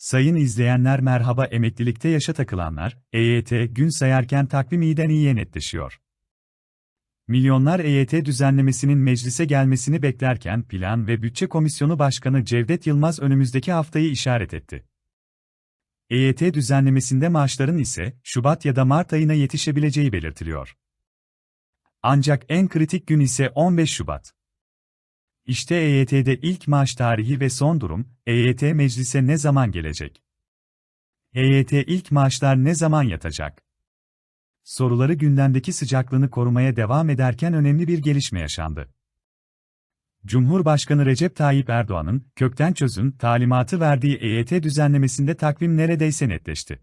Sayın izleyenler merhaba emeklilikte yaşa takılanlar, EYT gün sayarken takvim iyiden iyiye netleşiyor. Milyonlar EYT düzenlemesinin meclise gelmesini beklerken Plan ve Bütçe Komisyonu Başkanı Cevdet Yılmaz önümüzdeki haftayı işaret etti. EYT düzenlemesinde maaşların ise Şubat ya da Mart ayına yetişebileceği belirtiliyor. Ancak en kritik gün ise 15 Şubat. İşte EYT'de ilk maaş tarihi ve son durum, EYT meclise ne zaman gelecek? EYT ilk maaşlar ne zaman yatacak? Soruları gündemdeki sıcaklığını korumaya devam ederken önemli bir gelişme yaşandı. Cumhurbaşkanı Recep Tayyip Erdoğan'ın kökten çözün talimatı verdiği EYT düzenlemesinde takvim neredeyse netleşti.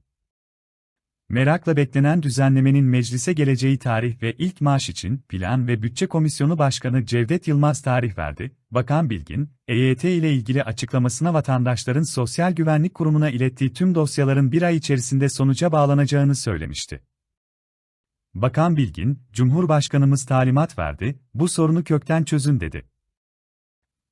Merakla beklenen düzenlemenin meclise geleceği tarih ve ilk maaş için Plan ve Bütçe Komisyonu Başkanı Cevdet Yılmaz tarih verdi. Bakan Bilgin, EYT ile ilgili açıklamasına vatandaşların Sosyal Güvenlik Kurumu'na ilettiği tüm dosyaların bir ay içerisinde sonuca bağlanacağını söylemişti. Bakan Bilgin, Cumhurbaşkanımız talimat verdi, bu sorunu kökten çözün dedi.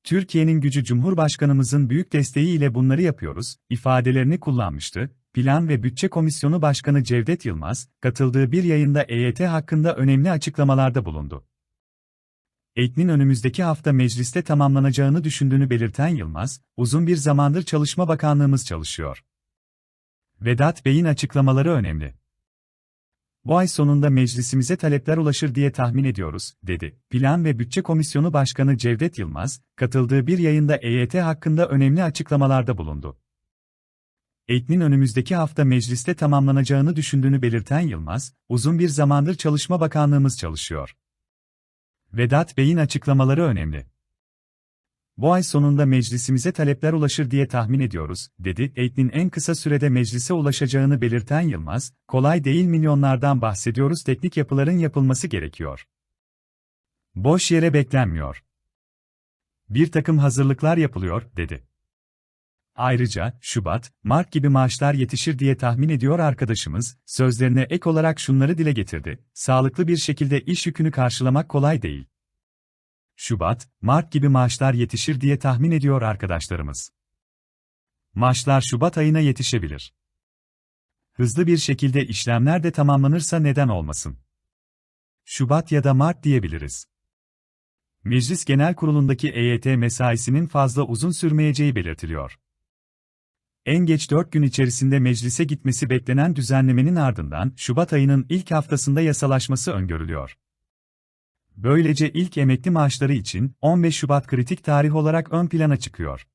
Türkiye'nin gücü Cumhurbaşkanımızın büyük desteğiyle bunları yapıyoruz, ifadelerini kullanmıştı. Plan ve Bütçe Komisyonu Başkanı Cevdet Yılmaz, katıldığı bir yayında EYT hakkında önemli açıklamalarda bulundu. EYT'nin önümüzdeki hafta mecliste tamamlanacağını düşündüğünü belirten Yılmaz, uzun bir zamandır Çalışma Bakanlığımız çalışıyor. Vedat Bey'in açıklamaları önemli. Bu ay sonunda meclisimize talepler ulaşır diye tahmin ediyoruz, dedi. Plan ve Bütçe Komisyonu Başkanı Cevdet Yılmaz, katıldığı bir yayında EYT hakkında önemli açıklamalarda bulundu. EYT'nin önümüzdeki hafta mecliste tamamlanacağını düşündüğünü belirten Yılmaz, uzun bir zamandır Çalışma Bakanlığımız çalışıyor. Vedat Bey'in açıklamaları önemli. Bu ay sonunda meclisimize talepler ulaşır diye tahmin ediyoruz, dedi. EYT'nin en kısa sürede meclise ulaşacağını belirten Yılmaz, kolay değil milyonlardan bahsediyoruz teknik yapıların yapılması gerekiyor. Boş yere beklenmiyor. Bir takım hazırlıklar yapılıyor, dedi. Ayrıca, Şubat, Mart gibi maaşlar yetişir diye tahmin ediyor arkadaşımız, sözlerine ek olarak şunları dile getirdi, sağlıklı bir şekilde iş yükünü karşılamak kolay değil. Şubat, Mart gibi maaşlar yetişir diye tahmin ediyor arkadaşlarımız. Maaşlar Şubat ayına yetişebilir. Hızlı bir şekilde işlemler de tamamlanırsa neden olmasın? Şubat ya da Mart diyebiliriz. Meclis Genel Kurulu'ndaki EYT mesaisinin fazla uzun sürmeyeceği belirtiliyor. En geç 4 gün içerisinde meclise gitmesi beklenen düzenlemenin ardından Şubat ayının ilk haftasında yasalaşması öngörülüyor. Böylece ilk emekli maaşları için 15 Şubat kritik tarih olarak ön plana çıkıyor.